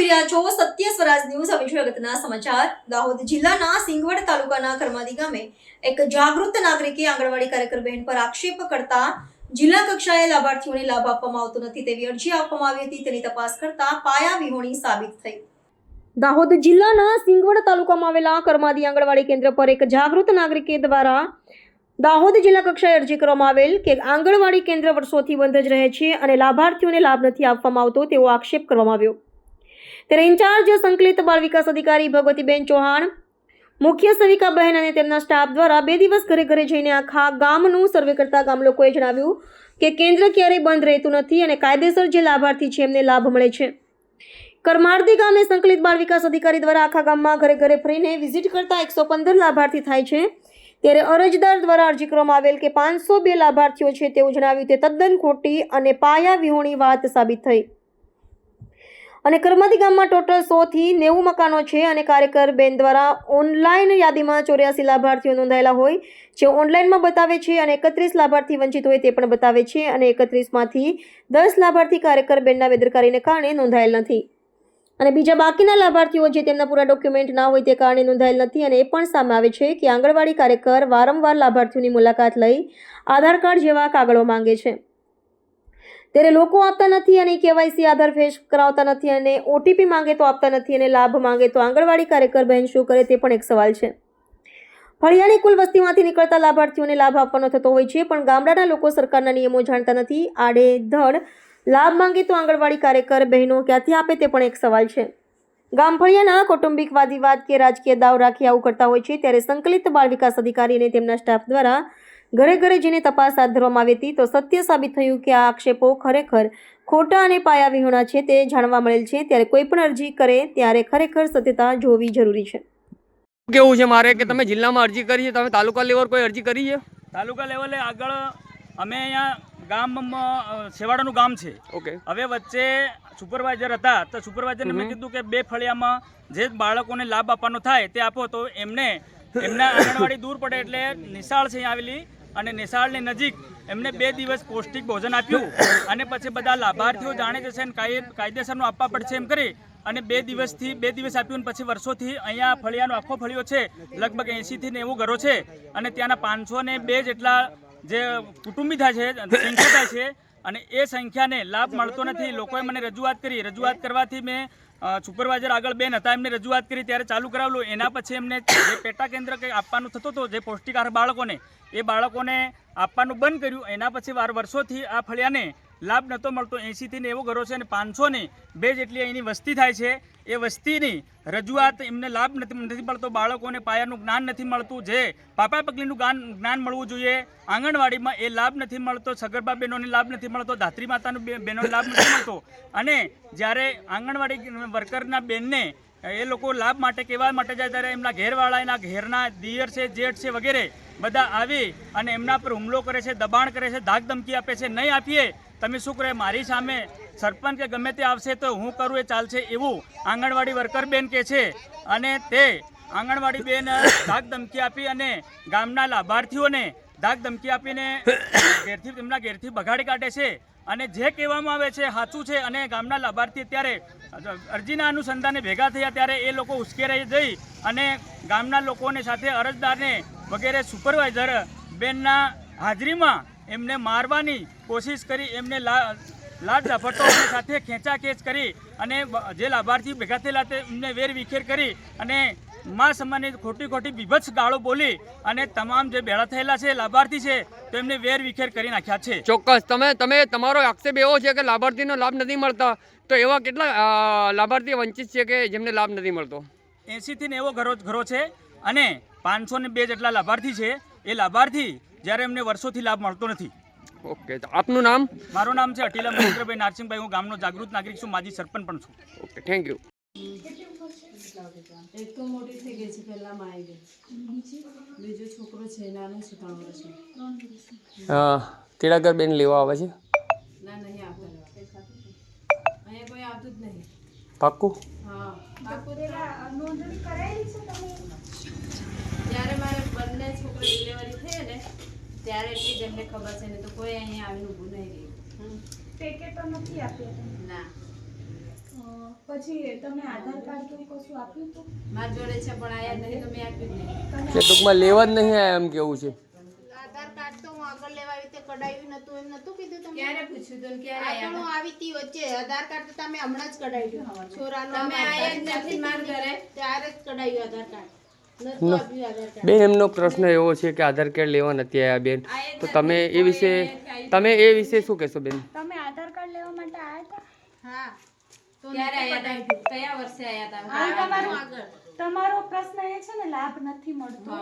જોઈ રહ્યા છો સત્ય સ્વરાજ ન્યૂઝ હવે જોઈએ સમાચાર. દાહોદ જિલ્લાના સિંગવડ તાલુકાના કરમાદી ગામે એક જાગૃત નાગરિકે આંગણવાડી કાર્યકર બહેન પર આક્ષેપ કરતા જિલ્લા કક્ષાએ લાભાર્થીઓને લાભ આપવામાં આવતો નથી તેવી અરજી આપવામાં આવી હતી. તેની તપાસ કરતા પાયા વિહોણી સાબિત થઈ. દાહોદ જિલ્લાના સિંગવડ તાલુકામાં આવેલા કરમાદી આંગણવાડી કેન્દ્ર પર એક જાગૃત નાગરિકે દ્વારા દાહોદ જિલ્લા કક્ષાએ અરજી કરવામાં આવેલ કે આંગણવાડી કેન્દ્ર વર્ષોથી બંધ જ રહે છે અને લાભાર્થીઓને લાભ નથી આપવામાં આવતો તેવો આક્ષેપ કરવામાં આવ્યો. ત્યારે ઇન્ચાર્જ સંકલિત બાળ વિકાસ અધિકારી ભગવતીબેન ચૌહાણ, મુખ્ય સેવિકા બહેન અને તેમના સ્ટાફ દ્વારા બે દિવસ ઘરે ઘરે જઈને આખા ગામનું સર્વે કરતા ગામ લોકોએ જણાવ્યું કે કેન્દ્ર ક્યારેય બંધ રહેતું નથી અને કાયદેસર જે લાભાર્થી છે એમને લાભ મળે છે. કરમાર્દી ગામે સંકલિત બાળ વિકાસ અધિકારી દ્વારા આખા ગામમાં ઘરે ઘરે ફરીને વિઝિટ કરતા એકસો પંદર લાભાર્થી થાય છે. ત્યારે અરજદાર દ્વારા અરજી કરવામાં આવેલ કે પાંચસો બે લાભાર્થીઓ છે તેવું જણાવ્યું તે તદ્દન ખોટી અને પાયા વિહોણી વાત સાબિત થઈ. અને કરમાદી ગામમાં ટોટલ સો થી નેવું મકાનો છે અને કાર્યકર બેન દ્વારા ઓનલાઈન યાદીમાં ચોર્યાસી લાભાર્થીઓ નોંધાયેલા હોય, જે ઓનલાઈનમાં બતાવે છે અને એકત્રીસ લાભાર્થી વંચિત હોય તે પણ બતાવે છે અને એકત્રીસમાંથી દસ લાભાર્થી કાર્યકર બેનના બેદરકારીને કારણે નોંધાયેલ નથી. અને બીજા બાકીના લાભાર્થીઓ જે તેમના પૂરા ડોક્યુમેન્ટ ના હોય તે કારણે નોંધાયેલ નથી અને એ પણ સામે આવે છે કે આંગણવાડી કાર્યકર વારંવાર લાભાર્થીઓની મુલાકાત લઈ આધાર કાર્ડ જેવા કાગળો માંગે છે. ત્યારે લોકો આપતા નથી અને કેવાયસી આધાર ફેસ કરાવતા નથી અને ઓટીપી માંગે તો આપતા નથી અને લાભ માંગે તો આંગણવાડી કાર્યકર બહેન શું કરે તે પણ એક સવાલ છે. ફળિયાની કુલ વસ્તીમાંથી નીકળતા લાભાર્થીઓને લાભ આપવાનો થતો હોય છે, પણ ગામડાના લોકો સરકારના નિયમો જાણતા નથી. આડે ધડ, લાભ માંગે તો આંગણવાડી કાર્યકર બહેનો ક્યાંથી આપે તે પણ એક સવાલ છે. ગામ ફળિયાના કૌટુંબિક વાદવિવાદ કે રાજકીય દાવ રાખી આવું કરતા હોય છે, ત્યારે સંકલિત બાળ વિકાસ અધિકારી અને તેમના સ્ટાફ દ્વારા ઘરે ઘરે જઈને તપાસ હાથ ધરવામાં આવી હતી તો સત્ય સાબિત થયું કે આ આક્ષેપો ખરેખર ખોટા અને પાયા વિહોણા છે તે જાણવા મળેલ છે. ત્યારે કોઈ પણ અરજી કરે ત્યારે ખરેખર સત્યતા જોવી જરૂરી છે. કેવું છે મારે? કે તમે જિલ્લામાં અરજી કરી છે? તમે તાલુકા લેવલ કોઈ અરજી કરી છે? તાલુકા લેવલે આગળ અમે અહીંયા ગામમાં સેવાડાનું ગામ છે. ઓકે. હવે વચ્ચે સુપરવાઇઝર હતા તો સુપરવાઇઝરને મેં કીધું કે બે ફળિયામાં જે બાળકોને લાભ આપવાનો થાય તે આપો તો એમને એમના આંગણવાડી દૂર પડે એટલે નિશાળ છે અહીંયા આવેલી. અને નિશાળની નજીક એમને બે દિવસ પૌષ્ટિક ભોજન આપ્યું અને પછી બધા લાભાર્થીઓ જાણે જશે અને કાયે કાયદેસરનું આપવા પડશે એમ કરી અને બે દિવસથી બે દિવસ આપ્યું પછી વર્ષોથી અહીંયા ફળિયાનો આખો ફળિયો છે, લગભગ એંશીથી નેવું ઘરો છે અને ત્યાંના પાંચસો ને બે જેટલા જે કુટુંબી થાય છે સંખ્યા છે અને એ સંખ્યાને લાભ મળતો નથી. લોકોએ મને રજૂઆત કરી. રજૂઆત કરવાથી મેં સુપરવાઇઝર આગળ બેન હતા, એમને રજૂઆત કરી, ત્યારે ચાલુ કરાવેલું. એના પછી એમને જે પેટા કેન્દ્ર કંઈ આપવાનું થતું હતું, જે પૌષ્ટિક આહાર બાળકોને, એ બાળકોને આપવાનું બંધ કર્યું. એના પછી વાર વર્ષોથી આ ફળિયાને લાભ નહોતો મળતો. એંશીથી નેવું ઘરો છે અને પાંચસો ને બે જેટલી અહીંની વસ્તી થાય છે. એ વસ્તીની રજૂઆત એમને લાભ નથી નથી મળતો. બાળકોને પાયાનું જ્ઞાન નથી મળતું. જે પાપા પગલીનું જ્ઞાન મળવું જોઈએ. આંગણવાડીમાં એ લાભ નથી મળતો. સગર્ભા બહેનોને લાભ નથી મળતો. ધાત્રી માતાનું બહેનોને લાભ નથી મળતો. અને જ્યારે આંગણવાડી વર્કરના બેનને એ લોકો લાભ માટે કહેવા માટે જાય ત્યારે એમના ઘેરવાળા, એના ઘેરના દિયર છે, જેઠ છે વગેરે બધા આવી અને એમના પર હુમલો કરે છે, દબાણ કરે છે ધાક ધમકી આપે છે, નહીં આપીએ, તમે શું કરે, મારી સામે સરપંચ કે ગમે તે આવશે તો હું કરું એ ચાલશે એવું આંગણવાડી વર્કર બેન કહે છે. અને તે આંગણવાડી બેન ધાક ધમકી આપી અને ગામના લાભાર્થીઓને ધાક ધમકી આપીને ઘેરથી તેમના ઘેરથી બગાડી કાઢે છે. અને જે કહેવામાં આવે છે, સાચું છે અને ગામના લાભાર્થી અત્યારે અરજીના અનુસંધાને ભેગા થયા ત્યારે એ લોકો ઉશ્કેરાઈ જઈ અને ગામના લોકોને સાથે અરજદારને વગેરે સુપરવાઇઝર બેનના હાજરીમાં એમને મારવાની કોશિશ કરી, એમને લા લાડ ઝપટો સાથે ખેંચાખેંચ કરી અને જે લાભાર્થી ભેગા થયેલા તે એમને વેર વિખેર કરી અને મા સમાનની ખોટી ખોટી બીભત્સ ગાળો બોલી અને તમામ જે ભેળા થયેલા છે લાભાર્થી છે તો એમને વેર વિખેર કરી નાખ્યા છે. ચોક્કસ. તમે તમે તમારો આક્ષેપ એવો છે કે લાભાર્થીનો લાભ નથી મળતા તો એવા કેટલા લાભાર્થી વંચિત છે કે જેમને લાભ નથી મળતો? એંશીથી નેવો ઘરો ઘરો છે અને પાંચસો ને બે જેટલા લાભાર્થી છે એ લાભાર્થી જ્યારે એમને વર્ષોથી લાભ મળતો નથી. ઓકે તો આપનું નામ? મારું નામ છે અટીલા મહેન્દ્રભાઈ નારસિંહભાઈ. હું ગામનો જાગૃત નાગરિક છું. માજી સરપંચ પણ છું. Okay thank you. એક તો મોટી થઈ ગઈ છે પહેલામાં આવી ગઈ. બીજો છોકરો છે નાનો છે ત્રણ વર્ષનો. તેડાગર બેન લેવા આવે છે? ના નહીં આવતા. અહીંયા કોઈ આવતું જ નહીં. પાક્કું? હા. જ્યારે મારે બંને છોકરો ડિલિવરી થઈ ને ત્યારે એટલી જ એમને ખબર છે ને તો કોઈ અહીંયા આવીને ઊભું નહીં રહ્યું. પેકેટો નથી આપ્યા ના. પછી તમે આધાર કાર્ડ કે કશું આપ્યું હતું? મારી જોડે છે પણ આયા નહીં તો મેં આપ્યું નહીં. કે ટૂંકમાં લેવા જ નહીં આયા એમ કેવું છે? આધાર કાર્ડ તો હું આગળ લેવા આવી રીતે કઢાવ્યું નતું એમ નતું કીધું તમને ક્યારે પૂછ્યું તું ક્યારે આગળ હું આવી તી વચ્ચે. આધાર કાર્ડ તો તમે હમણાં જ કઢાવ્યું. છોરાનું તમે આયા જ નથી મારા ઘરે? ત્યારે જ કઢાવ્યું આધાર કાર્ડ. નતું આપ્યું આધાર કાર્ડ. બેન એમનો પ્રશ્ન એવો છે કે આધાર કાર્ડ લેવા નથી આવ્યા બેન. તો તમે એ વિશે તમે એ વિશે શું કહેશો બેન? તમે આધાર કાર્ડ લેવા માટે આવ્યા હતા? હા. તમારો પ્રશ્ન એ છે ને લાભ નથી મળતો.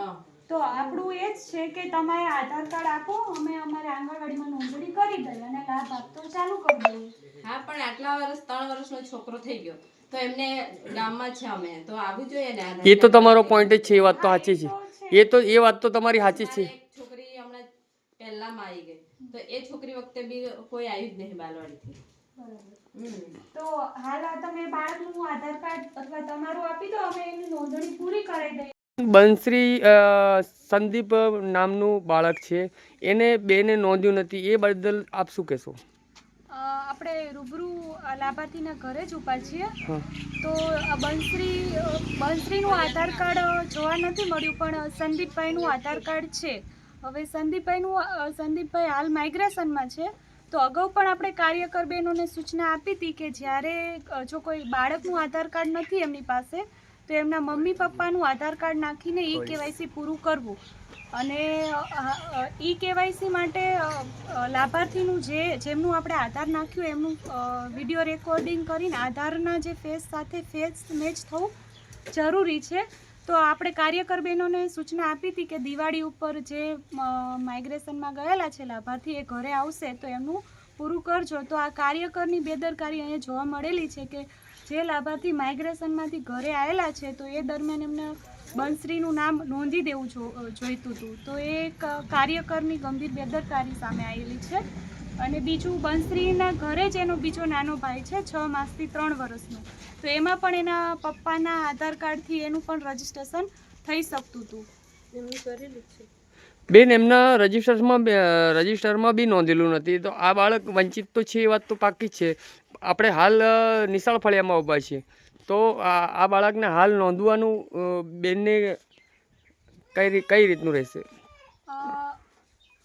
તો આપણું એ જ છે કે તમારે આધાર કાર્ડ આપો અમે અમારે આંગણવાડીમાં નોંધણી કરી દઈએ અને લાભ આપતો ચાલુ કરી દઈએ. હા પણ આટલા વર્ષ ત્રણ વર્ષનો છોકરો થઈ ગયો. તો એમને ગામમાં છે અમે. તો આવવું જોઈએ ને એ તો તમારો પોઈન્ટ જ છે એ વાત તો સાચી છે. એ તો એ વાત તો તમારી સાચી છે. છોકરી હમણાં પહેલામાં આવી ગઈ. તો એ છોકરી વખતે બી કોઈ આવી જ નહીં બાલવાડીથી. હમ તો હાલ આ તમે બાળકનું આધાર કાર્ડ અથવા તમારું આપી દો અમે એની નોંધણી પૂરી કરાવી દઈએ. બંશ્રી સંદીપ નામનું બાળક છે. એને બેને નોંધ્યું નથી. એ બદલ આપ શું કહેશો? આપણે રૂબરૂ લાભાર્થીના ઘરે જ ઊભા છીએ. હા. તો બંશ્રી બંશ્રીનું આધાર કાર્ડ જોવા નથી મળ્યું પણ સંદીપભાઈનું આધાર કાર્ડ છે. હવે સંદીપભાઈનું સંદીપભાઈ હાલ માઇગ્રેશનમાં છે. તો અગાઉ પણ આપણે કાર્યકર બહેનોને સૂચના આપી હતી કે જ્યારે જો કોઈ બાળકનું આધાર કાર્ડ નથી એમની પાસે તો એમના મમ્મી પપ્પાનું આધાર કાર્ડ નાખીને ઈ કેવાયસી પૂરું કરવું. અને ઈ કેવાયસી માટે લાભાર્થીનું જે જેમનું આપણે આધાર નાખ્યું એમનું વીડિયો રેકોર્ડિંગ કરીને આધારના જે ફેસ સાથે ફેસ મેચ થવું જરૂરી છે. તો આપણે કાર્યકર બહેનોને સૂચના આપી હતી કે દિવાળી ઉપર જે માઇગ્રેશનમાં ગયેલા છે લાભાર્થી એ ઘરે આવશે, તો એમનું પૂરું કરજો. તો આ કાર્યકરની બેદરકારી અહીંયા જોવા મળેલી છે કે જે લાભાર્થી માઇગ્રેશનમાંથી ઘરે આવેલા છે, તો એ દરમિયાન એમને બંશ્રીનું નામ નોંધી દેવું જોઈતું હતું. તો એ કાર્યકરની ગંભીર બેદરકારી સામે આવેલી છે. અને બીજું બંશ્રીના ઘરે જ એનો બીજો નાનો ભાઈ છે, છ માસથી ત્રણ વર્ષનો. તો એમાં પણ એના પપ્પાના આધાર કાર્ડથી એનું પણ રજીસ્ટ્રેશન થઈ શકતું હતું. બેન એમના રજિસ્ટરમાં રજિસ્ટરમાં બી નોંધેલું નથી. તો આ બાળક વંચિત તો છે એ વાત તો પાકી જ છે. આપણે હાલ નિશાળ ફળિયામાં ઊભા છીએ. તો આ આ બાળકને હાલ નોંધવાનું બેનને કઈ રી- કઈ રીતનું રહેશે?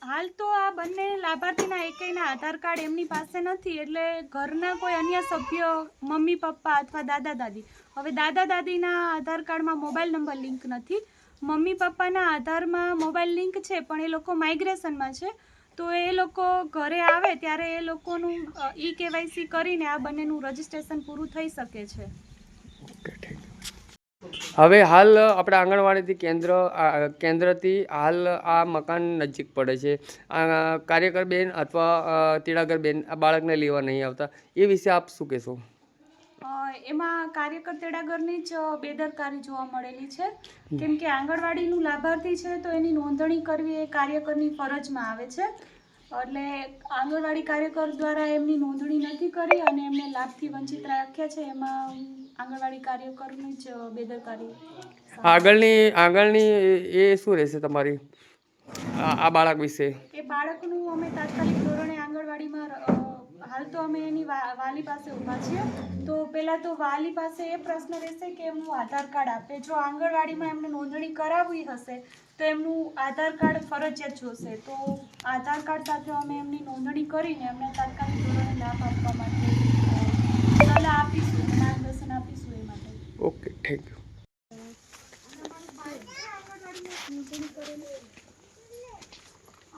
હાલ તો આ બંને લાભાર્થીના એકેયના આધાર કાર્ડ એમની પાસે નથી, એટલે ઘરના કોઈ અન્ય સભ્ય, મમ્મી, પપ્પા અથવા દાદા, દાદી. હવે દાદા, દાદીના આધાર કાર્ડમાં મોબાઈલ નંબર લિંક નથી. મમ્મી, પપ્પાના આધારમાં મોબાઈલ લિંક છે, પણ એ લોકો માઇગ્રેશનમાં છે. તો એ લોકો ઘરે આવે ત્યારે એ લોકોનું ઈ કેવાયસી કરીને આ બંનેનું રજિસ્ટ્રેશન પૂરું થઈ શકે છે. હવે હાલ આપણા આંગણવાડીથી કેન્દ્ર કેન્દ્રથી હાલ આ મકાન નજીક પડે છે. કાર્યકર બેન અથવા તેડાગર બેન આ બાળકને લેવા નહીં આવતા. એ વિશે આપ શું કહેશો? એમાં કાર્યકર તેડાગરની જ બેદરકારી જોવા મળેલી છે. કેમ કે આંગણવાડીનું લાભાર્થી છે તો એની નોંધણી કરવી એ કાર્યકરની ફરજમાં આવે છે. એટલે આંગણવાડી કાર્યકર દ્વારા એમની નોંધણી નથી કરી અને એમને લાભથી વંચિત રાખ્યા છે. એમાં આંગણવાડી કાર્યકરની જ બેદરકારી આગળની આગળની એ શું રહેશે તમારી? આ બાળક વિશે? એ બાળકનું અમે તાત્કાલિક ધોરણે આંગણવાડીમાં હાલ તો અમે એની વાલી પાસે ઊભા છીએ. તો પહેલાં તો વાલી પાસે એ પ્રશ્ન રહેશે કે એમનું આધાર કાર્ડ આપે. જો આંગણવાડીમાં એમને નોંધણી કરાવવી હશે તો એમનું આધાર કાર્ડ ફરજિયાત જોશે. તો આધાર કાર્ડ સાથે અમે એમની નોંધણી કરીને એમને તાત્કાલિક ધોરણે લાભ આપવા માટે સલાહ આપીશું માર્ગદર્શન આપીશું એ માટે. Okay thank you.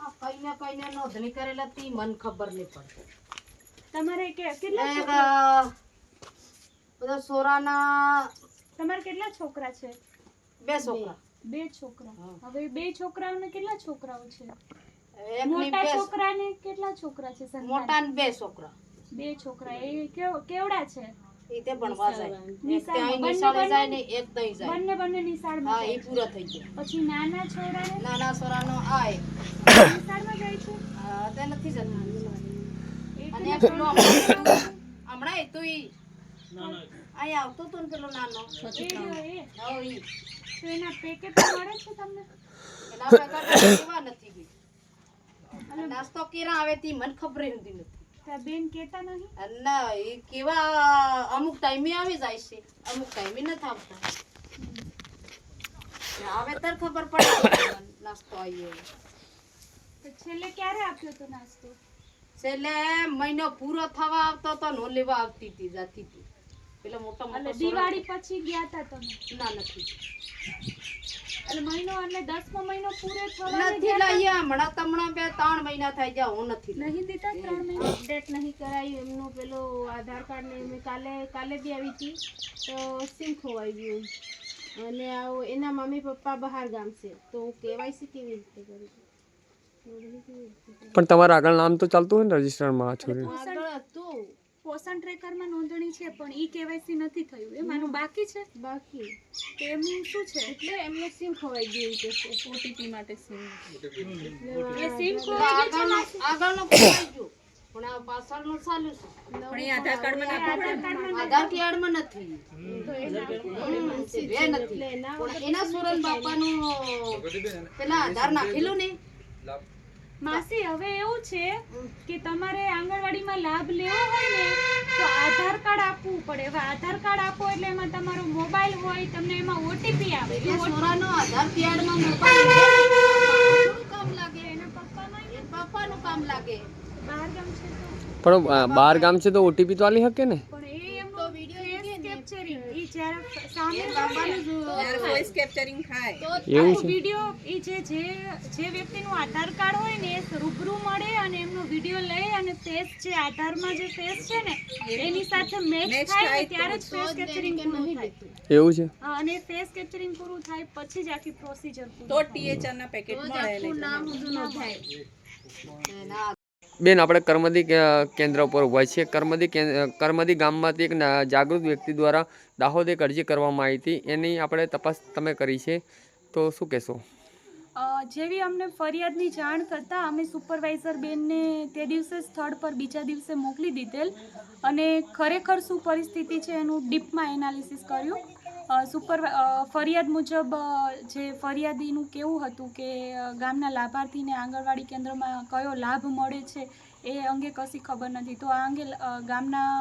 આ કઈ ને કઈ ને નોંધણી કરેલા તી મન ખબર નહીં પડતી. તમારે કેટલા બધા સોરાના તમારે કેટલા છોકરા છે? બે છોકરા. બે છોકરા. હવે બે છોકરાઓને કેટલા છોકરાઓ છે? એકની મોટા છોકરાને કેટલા છોકરા છે સંતાન? મોટાને બે છોકરા. બે છોકરા. એ કેવડા છે? એ તે ભણવા જાય. એક નિશાળમાં. ત્યાં બંને નિશાળે જાય બંને? ને એક ત્યાં જાય. બંને બંને હા નિશાળમાં એ પૂરા થઈ ગયા. પછી નાના છોકરાને નાના સોરાનો આ નિશાળમાં જાય છે? આ તે નથી જતું. અને હમણાં એ તો ઈ અહીં આવતો તો ને પેલો નાનો. એ હો તો એના પેકેટ મળે છે તમને. એના એવા નથી અને નાસ્તો કેરા આવે તી મને ખબર નથી. નથી બેન કેતા નહીં? ના એ કેવા અમુક ટાઈમે આવી જાય છે. અમુક ટાઈમે નથી આવતા આવે ત્યારે ખબર પડે નાસ્તો આવ્યો તો છેલ્લે ક્યારે આપ્યો તો નાસ્તો? છેલ્લે મહિનો પૂરો થવા આવતો તો નો લેવા આવતી હતી જતી હતી પેલો મોટો મોટો દિવાળી પછી ગયા હતા તમે? ના નથી. એટલે મહિનો એટલે દસમો મહિનો પૂરો થવા નથી લાયા હમણાં તમણા બે ત્રણ મહિના થઈ ગયા હું નથી નહીં દીધા ત્રણ મહિના? અપડેટ નહીં કરાયું એમનું પેલો આધાર કાર્ડ ને મેં કાલે કાલે બી આવી હતી તો સિમ ખોવાઈ ગયું. અને આવો એના મમ્મી પપ્પા બહાર ગામ છે તો હું કેવાયસી કેવી રીતે કરું? પણ તમારા આગળ નામ તો ચાલતું હોય ને રજિસ્ટરમાં છોરી આગળ હતું. પોષણ ટ્રેકરમાં નોંધણી છે પણ ઈ કેવાયસી નથી થયું. એ મારું બાકી છે? બાકી. તો એમનું શું છે? એટલે એમને સિમ ખોવાઈ ગયું છે ઓટીપી માટે સિમ એટલે સિમ ખોવાઈ ગઈ છે આગળનો ખોવાઈ ગયો. પણ આ પાછળનું ચાલ્યું છે. આધાર કાર્ડમાં નથી. હમ, તે બે નથી. પણ એના સુરન બાપાનું પેલા આધાર નાખેલું ને? માસી હવે એવું છે કે તમારે આંગણવાડીમાં લાભ લેવો હોય ને તો આધાર કાર્ડ આપવું પડે. હવે આધાર કાર્ડ આપો એટલે એમાં તમારો મોબાઈલ હોય તમને એમાં ઓટીપી આવે. છોરાનો આધાર કાર્ડમાં મોબાઈલ કામ લાગે. એના પપ્પામાં એ પપ્પાનું કામ લાગે. બહાર ગામ છે તો. પણ બહાર ગામ છે તો ઓટીપી તો આલી શકે ને? પણ એ એમનો ફેસ કેપ્ચરિંગ જો- એવું છે. વીડિયો ઈ જે જે જે વ્યક્તિનું આધાર કાર્ડ હોય ને એ રૂબરૂ મળે અને એમનો વીડિયો લઈ અને ફેસ જે આધારમાં જે ફેસ છે ને એની સાથે મેચ થાય ત્યારે જ ફેસ કેપ્ચરિંગ પૂરું થાય. એવું છે. અને ફેસ કેપ્ચરિંગ પૂરું થાય પછી જ આખી પ્રોસિજર તો ટીએચઆર ના પેકેટ મળે નામ ન થાય. બેન આપણે કર્મદી કેન્દ્ર ઉપર ઊભા છીએ. કર્મદી કર્મદી ગામમાંથી એક જાગૃત વ્યક્તિ દ્વારા દાહોદ અરજી કરવામાં આવી હતી. એની આપણે તપાસ તમે કરી છે. તો શું કહેશો? જેવી અમને ફરિયાદની જાણ કરતાં અમે સુપરવાઇઝર બેનને તે દિવસે સ્થળ પર બીજા દિવસે મોકલી દીધેલ અને ખરેખર શું પરિસ્થિતિ છે એનું ડીપમાં એનાલિસિસ કર્યું. સુપર ફરિયાદ મુજબ જે ફરિયાદીનું કેવું હતું કે ગામના લાભાર્થીને આંગણવાડી કેન્દ્રમાં કયો લાભ મળે છે એ અંગે કશી ખબર નથી. તો આ અંગે ગામના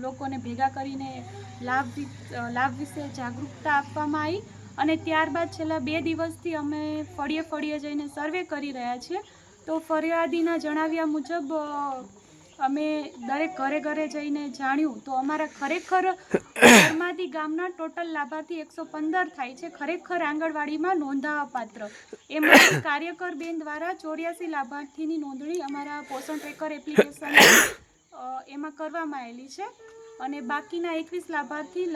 લોકોને ભેગા કરીને લાભ લાભ વિશે જાગૃતતા આપવામાં આવી અને ત્યારબાદ છેલ્લા બે દિવસથી અમે ફળીએ ફળીએ જઈને સર્વે કરી રહ્યા છીએ. તો ફરિયાદીના જણાવ્યા મુજબ અમે દરેક ઘરે ઘરે જઈને જાણ્યું. તો અમારા ખરેખર ધર્માદી ગામના ટોટલ લાભાર્થી એકસો પંદર થાય છે. ખરેખર આંગણવાડીમાં નોંધાવા પાત્ર એમાં કાર્યકર બેન દ્વારા ચોર્યાસી લાભાર્થીની નોંધણી અમારા પોષણ ટ્રેકર એપ્લિકેશન એમાં કરવામાં આવેલી છે અને બાકીના એકવીસ લાભાર્થી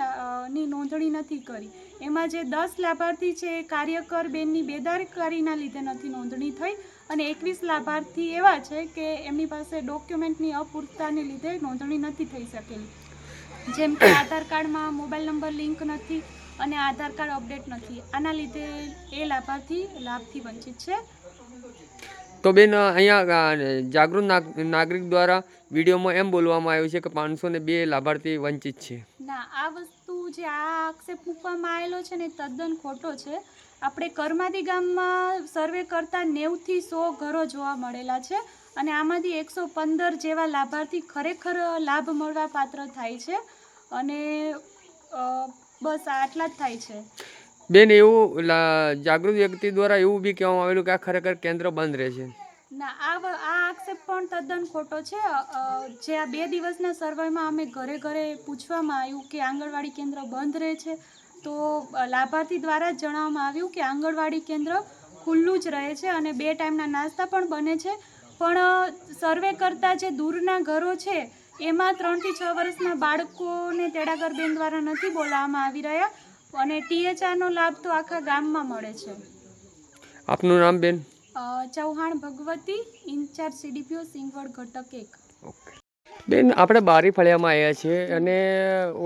ની નોંધણી નથી કરી. એમાં જે દસ લાભાર્થી છે એ કાર્યકર બેનની બેદારકારીના લીધે નથી નોંધણી થઈ અને એકવીસ લાભાર્થી એવા છે કે એમની પાસે ડોક્યુમેન્ટની અપૂરતાને લીધે નોંધણી નથી થઈ શકેલી. જેમ કે આધાર કાર્ડમાં મોબાઈલ નંબર લિંક નથી અને આધાર કાર્ડ અપડેટ નથી. આના લીધે એ લાભાર્થી લાભથી વંચિત છે. તો બેન, અહીંયા જાગૃત નાગ- નાગરિક દ્વારા વિડીયોમાં એમ બોલવામાં આવ્યું છે કે પાંચસો ને બે લાભાર્થી વંચિત છે. ના, આ વસ્તુ જે આ આક્ષેપ મૂકવામાં આવેલો છે ને તદ્દન ખોટો છે. આપણે કરમાદી ગામમાં સર્વે કરતા નેવથી સો ઘરો જોવા મળેલા છે અને આમાંથી એકસો પંદર જેવા લાભાર્થી ખરેખર લાભ મળવા પાત્ર થાય છે અને બસ આટલા જ થાય છે. બેન, એવું જાગૃત વ્યક્તિ દ્વારા એવું બી કહેવામાં આવેલું કે આ ખરેખર કેન્દ્ર બંધ રહે છે. ના, આ આ આક્ષેપ પણ તદ્દન ખોટો છે. જે આ બે દિવસના સર્વેમાં અમે ઘરે ઘરે પૂછવામાં આવ્યું કે આંગણવાડી કેન્દ્ર બંધ રહે છે, તો લાભાર્થી દ્વારા જ જણાવવામાં આવ્યું કે આંગણવાડી કેન્દ્ર ખુલ્લું જ રહે છે અને બે ટાઈમના નાસ્તા પણ બને છે. પણ સર્વે કરતાં જે દૂરના ઘરો છે, એમાં ત્રણથી છ વર્ષના બાળકોને તેડાગર બેન દ્વારા નથી બોલાવવામાં આવી રહ્યા. અને ટીએચઆરનો લાભ તો આખા ગામમાં મળે છે. આપનું નામ બેન? Chauhan Bhagwati in charge CDPO Singvad ઘટક એક. ઓકે. બેન આપણે બારી ફળિયામાં આવ્યા છીએ અને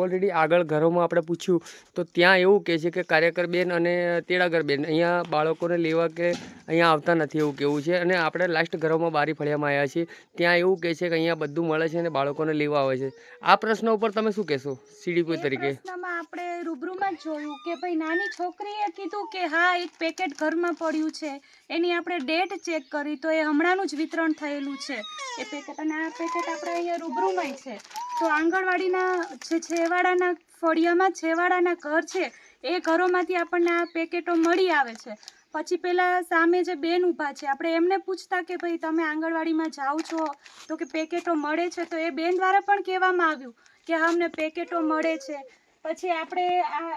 ઓલરેડી આગળ ઘરોમાં આપણે પૂછ્યું. તો ત્યાં એવું કહે છે કે કાર્યકર બેન અને તેડાગર બેન અહીંયા બાળકોને લેવા કે અહીંયા આવતા નથી એવું કેવું છે. અને આપણે લાસ્ટ ઘરોમાં બારી ફળિયામાં આવ્યા છીએ. ત્યાં એવું કહે છે કે અહીંયા બધું મળે છે અને બાળકોને લેવા આવે છે. આ પ્રશ્ન ઉપર તમે શું કહેશો? સીડીપી તરીકે? આપણે રૂબરૂમાં જોયું કે ભાઈ નાની છોકરીએ કીધું કે હા એક પેકેટ ઘરમાં પડ્યું છે. એની આપણે ડેટ ચેક કરી તો એ હમણાંનું જ વિતરણ થયેલું છે. એ પેકેટ અને આ પેકેટ આપણે અહીંયા રૂબરૂમાં છે. તો આંગણવાડીના જે છેવાડાના ફળિયામાં છેવાડાના ઘર છે, એ ઘરોમાંથી આપણને આ પેકેટો મળી આવે છે. પછી પેલા સામે જે બેન ઊભા છે, આપણે એમને પૂછતા કે ભાઈ, તમે આંગણવાડીમાં જાઓ છો? તો કે પેકેટો મળે છે? તો એ બેન દ્વારા પણ કહેવામાં આવ્યું કે હા, અમને પેકેટો મળે છે. પછી આપણે આ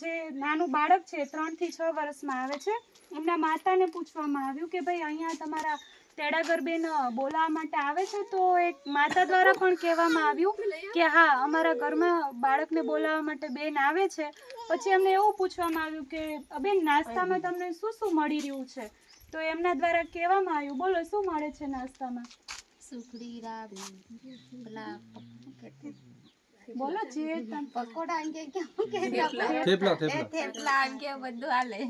જે નાનું બાળક છે, ત્રણથી છ વર્ષમાં આવે છે, એમના માતાને પૂછવામાં આવ્યું કે ભાઈ, અહીંયા તમારા તેડાગર બેન બોલાવવા માટે આવે છે? તો એક માતા દ્વારા પણ કહેવામાં આવ્યું કે હા અમારા ઘરમાં બાળકને બોલાવવા માટે બેન આવે છે. પછી એમને એવું પૂછવામાં આવ્યું કે બેન નાસ્તામાં તમને શું શું મળી રહ્યું છે? તો એમના દ્વારા કહેવામાં આવ્યું બોલો શું મળે છે નાસ્તામાં? સુખડી બોલો જે પકોડા અંગે કેવું કે થેપલા અંગે બધું હાલે.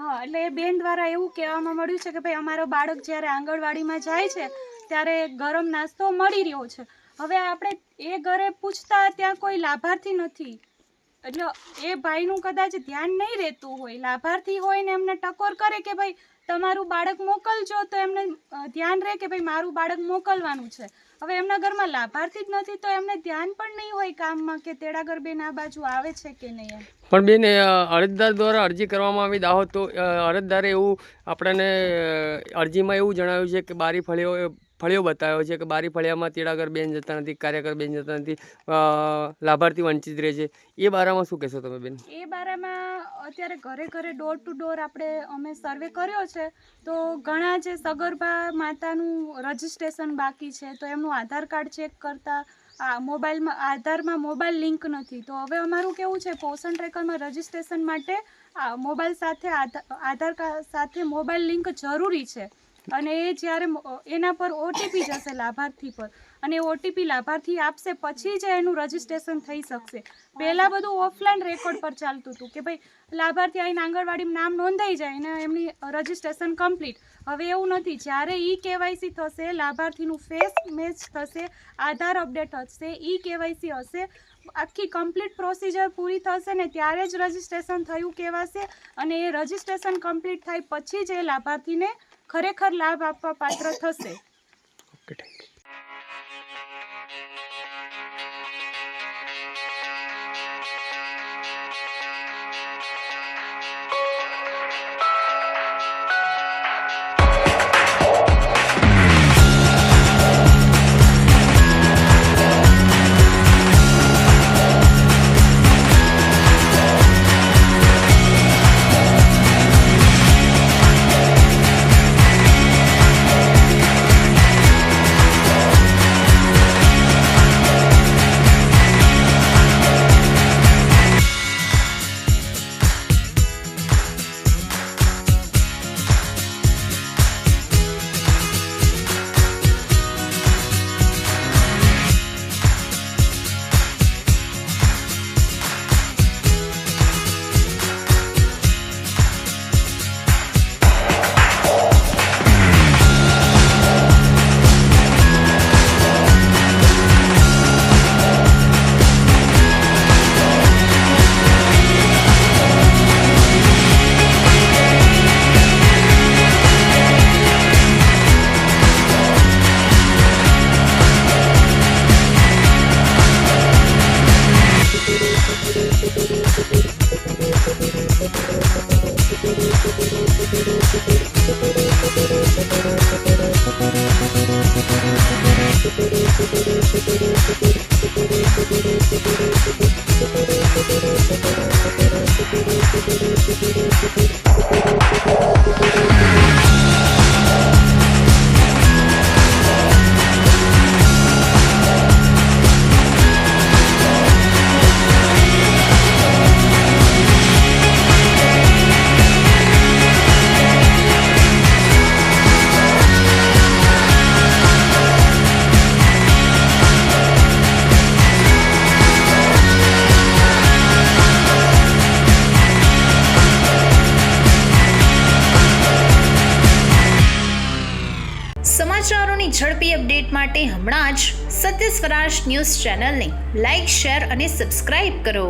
હા, એટલે એ બેન દ્વારા એવું કહેવામાં મળ્યું છે કે ભાઈ, અમારો બાળક જ્યારે આંગણવાડીમાં જાય છે, ત્યારે ગરમ નાસ્તો મળી રહ્યો છે. હવે આપણે એ ઘરે પૂછતા ત્યાં કોઈ લાભાર્થી નથી. એટલે એ ભાઈનું કદાચ ધ્યાન નહીં રહેતું હોય. લાભાર્થી હોય ને એમને ટકોર કરે કે ભાઈ, તમારું બાળક મોકલજો, તો એમને ધ્યાન રહે કે ભાઈ, મારું બાળક મોકલવાનું છે. હવે એમના ઘરમાં લાભાર્થી જ નથી, તો એમને ધ્યાન પણ નહીં હોય કામમાં કે તેડાગર બેન આ બાજુ આવે છે કે નહીં એમ. પણ બેન અરજદાર દ્વારા અરજી કરવામાં આવી દાહોદ તો અરજદારે એવું આપણને અરજીમાં એવું જણાવ્યું છે કે બારી ફળિયો ફળિયો બતાવ્યો છે કે બારી ફળિયામાં તેડાગર બેન જતા નથી, કાર્યકર બેન જતા નથી લાભાર્થી વંચિત રહે છે. એ બારામાં શું કહેશો તમે બેન? એ બારામાં અત્યારે ઘરે ઘરે ડોર ટુ ડોર આપણે, અમે સર્વે કર્યો છે, તો ઘણા જે સગર્ભા માતાનું રજિસ્ટ્રેશન બાકી છે, તો એમનું આધાર કાર્ડ ચેક કરતા આ મોબાઈલમાં, આધારમાં મોબાઈલ લિંક નથી. તો હવે અમારું કેવું છે, પોષણ ટ્રેકરમાં રજિસ્ટ્રેશન માટે આ મોબાઈલ સાથે આધા- આધાર કાર્ડ સાથે મોબાઈલ લિંક જરૂરી છે. અને એ જ્યારે એના પર ઓટીપી જશે લાભાર્થી પર. અને ઓટીપી લાભાર્થી આપશે પછી જ એનું રજીસ્ટ્રેશન થઈ શકશે. પહેલાં બધું ઓફલાઈન રેકોર્ડ પર ચાલતું હતું કે ભાઈ, લાભાર્થી આવીને આંગણવાડીમાં નામ નોંધાઈ જાય અને એમની રજીસ્ટ્રેશન કમ્પ્લીટ. હવે એવું નથી. જ્યારે ઈ કેવાયસી થશે, લાભાર્થીનું ફેસ મેચ થશે, આધાર અપડેટ થશે ઈ કેવાયસી હશે, આખી કમ્પ્લીટ પ્રોસિજર પૂરી થશે ને ત્યારે જ રજિસ્ટ્રેશન થયું કહેવાશે અને એ રજિસ્ટ્રેશન કમ્પ્લીટ થાય પછી જ એ લાભાર્થીને ખરેખર લાભ આપવા પાત્ર થશે. ઓકે થેન્ક યુ ન્યૂઝ ચેનલને લાઇક શેર અને સબસ્ક્રાઇબ કરો.